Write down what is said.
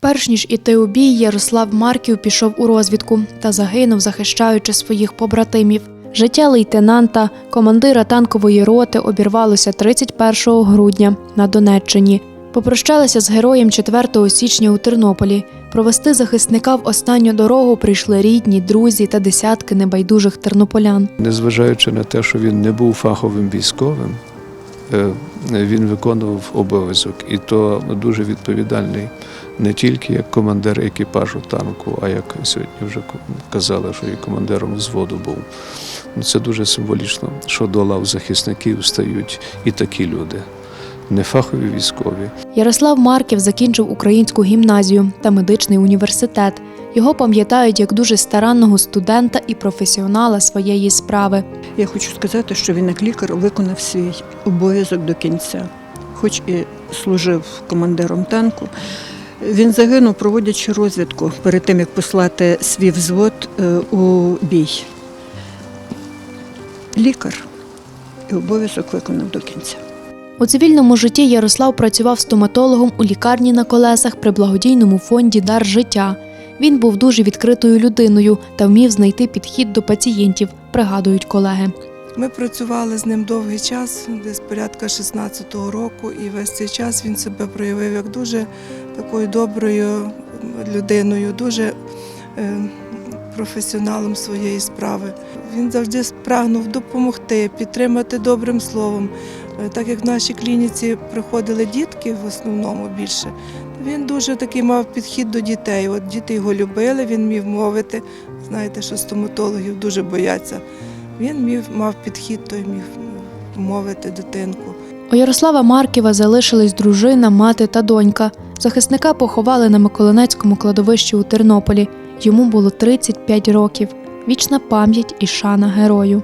Перш ніж іти у бій, Ярослав Марків пішов у розвідку та загинув, захищаючи своїх побратимів. Життя лейтенанта, командира танкової роти обірвалося 31 грудня на Донеччині. Попрощалися з героєм 4 січня у Тернополі. Провести захисника в останню дорогу прийшли рідні, друзі та десятки небайдужих тернополян. Незважаючи на те, що він не був фаховим військовим, він виконував обов'язок, і то дуже відповідальний не тільки як командир екіпажу танку, а як сьогодні вже казали, що і командиром взводу був. Ну, Це дуже символічно, що до лав захисників стають і такі люди, не фахові військові, Ярослав Марків закінчив українську гімназію та медичний університет. Його пам'ятають як дуже старанного студента і професіонала своєї справи. Я хочу сказати, що він як лікар виконав свій обов'язок до кінця, хоч і служив командиром танку. Він загинув, проводячи розвідку перед тим, як послати свій взвод е, у бій. Лікар і обов'язок виконав до кінця. У цивільному житті Ярослав працював стоматологом у лікарні на колесах при благодійному фонді Дар життя. Він був дуже відкритою людиною та вмів знайти підхід до пацієнтів, пригадують колеги. Ми працювали з ним довгий час, десь порядка 16-го року, і весь цей час він себе проявив як дуже такою доброю людиною, дуже е, професіоналом своєї справи. Він завжди прагнув допомогти, підтримати добрим словом. Е, Так як в нашій клініці приходили дітки в основному більше, він дуже такий мав підхід до дітей. От діти його любили, він міг мовити. Знаєте, що стоматологів дуже бояться. Він міг, мав підхід, той міг мовити дитинку. У Ярослава Марківа залишились дружина, мати та донька. Захисника поховали на Миколинецькому кладовищі у Тернополі. Йому було 35 років. Вічна пам'ять і шана герою.